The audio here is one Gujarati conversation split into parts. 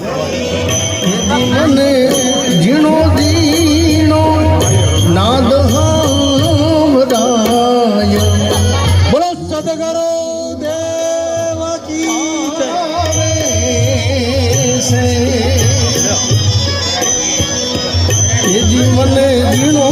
મને ઝીણો ઝીણો નાદ સંભળાય બોલો સદગુરુ દેવ કી જય. આવે છે એ જીવને ઝીણો ઝીણો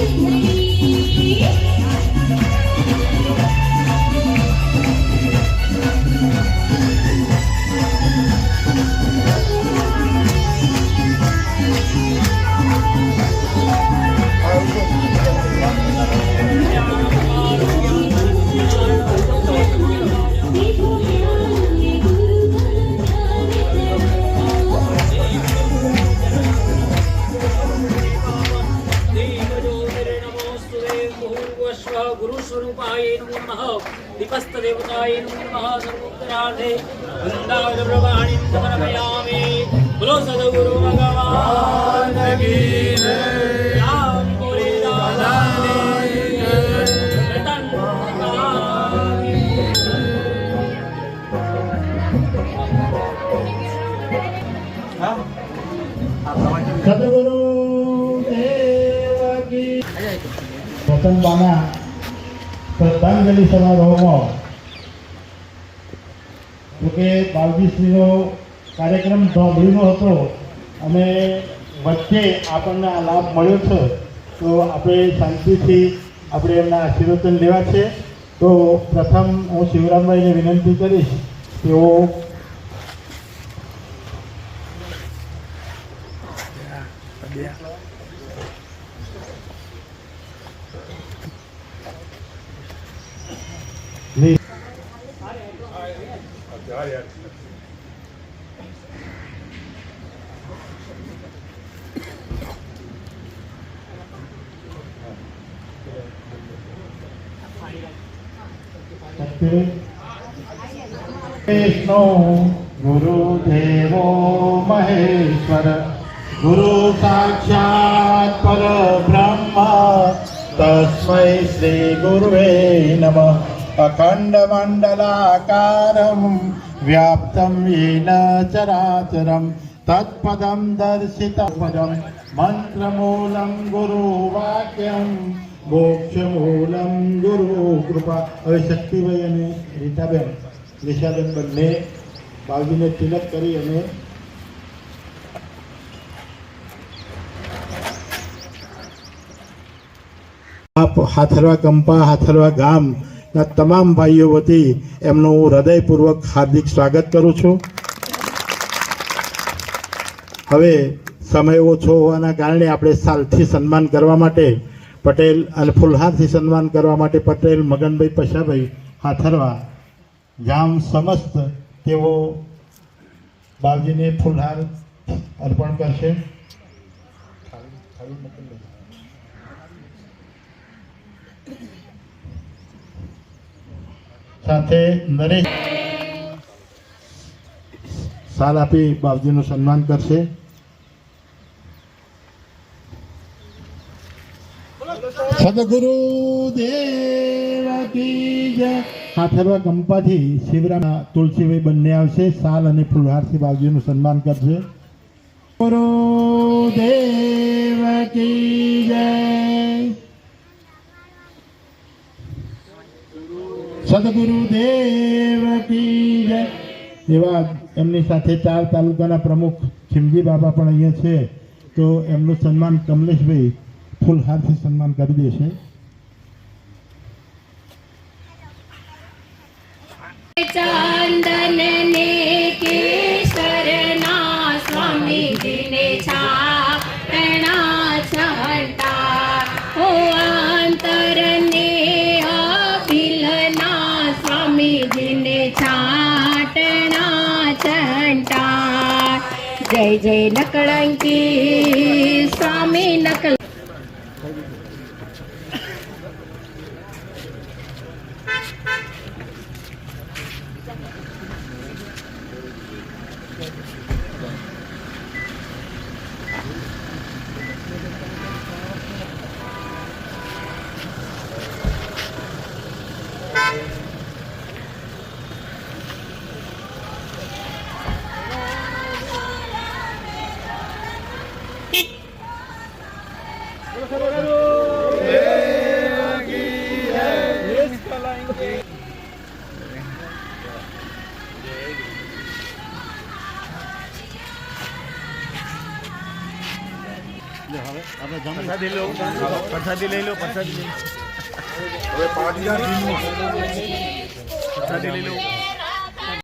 You. रूपाय नमो नमः दीपस्तदेवताय नमो नमः सर्वोत्तरार्धे वृन्दावनप्रभाणिं समर्पयामि बोलो सद्गुरु भगवान् की राम बोले Radha Satu guru, eh, lagi. Potong banget. શ્રદ્ધાંજલિ સમારોહમાં જોકે બાવજીશ્રીનો કાર્યક્રમ ધોબડીનો હતો, અને વચ્ચે આપણને આ લાભ મળ્યો છે, તો આપણે શાંતિથી આપણે એમના આશીર્વચન લેવા છે. તો પ્રથમ હું શિવરામભાઈને વિનંતી કરીશ, તેઓ વિષ્ણુ ગુરુદેવો મહેશ્વર ગુરુ સાક્ષાત પરબ્રહ્મ તસ્મૈ શ્રી ગુરુવે નમઃ. અખંડ व्याप्तं येन ચરાચરમ તત્પદમ દર્શિતપદમ મંત્રમૂલમ ગુરુવાક્યમ મોક્ષમૂલમ ગુરુ કૃપા હવે શક્તિભાઈ અને રીટાબેન નિશાબેન બંને બાવજીને તિલક કરી અને હાથરવા કંપા હાથરવા ગામના તમામ ભાઈઓ વતી એમનું હું હૃદયપૂર્વક હાર્દિક સ્વાગત કરું છું. હવે સમય ઓછો હોવાના કારણે આપણે સાલથી સન્માન કરવા માટે પટેલ અને ફુલહારથી સન્માન કરવા માટે પટેલ, મગનભાઈ પશાભાઈ હાથરવા ગામ સમસ્ત તેઓ બાવજીને ફુલહાર અર્પણ કરશે. સાથે નરેશ. સાલ આપી બાપજીનું સન્માન કરશે. સદગુરુ દેવ કી જય કંપાથી શિવરામ તુલસીભાઈ બંને આવશે. સાલ અને ફુલહારથી બાપજીનું સન્માન કરશે. ગુરુ દેવ કી જય. સદગુરુ દેવ કી એવા એમની સાથે ચાર તાલુકાના પ્રમુખ ખીમજી બાબા પણ અહીંયા છે. તો એમનું સન્માન કમલેશભાઈ ફૂલહારથી સન્માન કરી દેશે. जय जय न स्वामी नकल જય લો. પ્રસાદી લઈ લો પ્રસાદી લઈ લો.